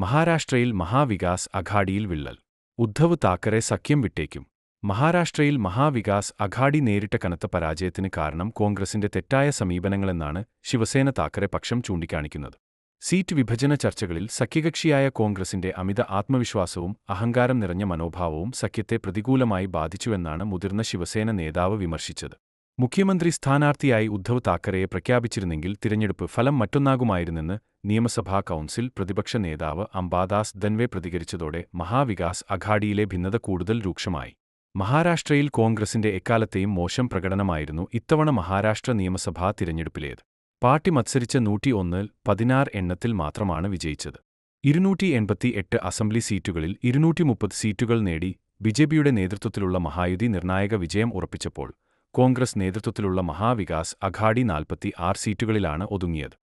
മഹാരാഷ്ട്രയിൽ മഹാവികാസ് അഘാഡിയിൽ വിള്ളൽ. ഉദ്ധവ് താക്കറെ സഖ്യം വിട്ടേക്കും. മഹാരാഷ്ട്രയിൽ മഹാവികാസ് അഘാഡി നേരിട്ട കനത്ത പരാജയത്തിന് കാരണം കോൺഗ്രസിന്റെ തെറ്റായ സമീപനങ്ങളെന്നാണ് ശിവസേന താക്കറെ പക്ഷം ചൂണ്ടിക്കാണിക്കുന്നത്. സീറ്റ് വിഭജന ചർച്ചകളിൽ സഖ്യകക്ഷിയായ കോൺഗ്രസിന്റെ അമിത ആത്മവിശ്വാസവും അഹങ്കാരം നിറഞ്ഞ മനോഭാവവും സഖ്യത്തെ പ്രതികൂലമായി ബാധിച്ചുവെന്നാണ് മുതിർന്ന ശിവസേന നേതാവ് വിമർശിച്ചത്. മുഖ്യമന്ത്രി സ്ഥാനാർത്ഥിയായി ഉദ്ധവ് താക്കറെയെ പ്രഖ്യാപിച്ചിരുന്നെങ്കിൽ തിരഞ്ഞെടുപ്പ് ഫലം മറ്റൊന്നാകുമായിരുന്നെന്ന് നിയമസഭാ കൗൺസിൽ പ്രതിപക്ഷ നേതാവ് അംബാദാസ് ദൻവെ പ്രതികരിച്ചതോടെ മഹാവികാസ് അഘാഡിയിലെ ഭിന്നത കൂടുതൽ രൂക്ഷമായി. മഹാരാഷ്ട്രയിൽ കോൺഗ്രസിന്റെ എക്കാലത്തെയും മോശം പ്രകടനമായിരുന്നു ഇത്തവണ മഹാരാഷ്ട്ര നിയമസഭാ തിരഞ്ഞെടുപ്പിലേത്. പാർട്ടി മത്സരിച്ച നൂറ്റി ഒന്നിൽ പതിനാറ് എണ്ണത്തിൽ മാത്രമാണ് വിജയിച്ചത്. ഇരുന്നൂറ്റി എൺപത്തി എട്ട് അസംബ്ലി സീറ്റുകളിൽ ഇരുന്നൂറ്റി മുപ്പത് സീറ്റുകൾ നേടി ബിജെപിയുടെ നേതൃത്വത്തിലുള്ള മഹായുതി നിർണായക വിജയം ഉറപ്പിച്ചപ്പോൾ കോൺഗ്രസ് നേതൃത്വത്തിലുള്ള മഹാവികാസ് അഘാഡി നാൽപ്പത്തി ആറ് സീറ്റുകളിലാണ് ഒതുങ്ങിയത്.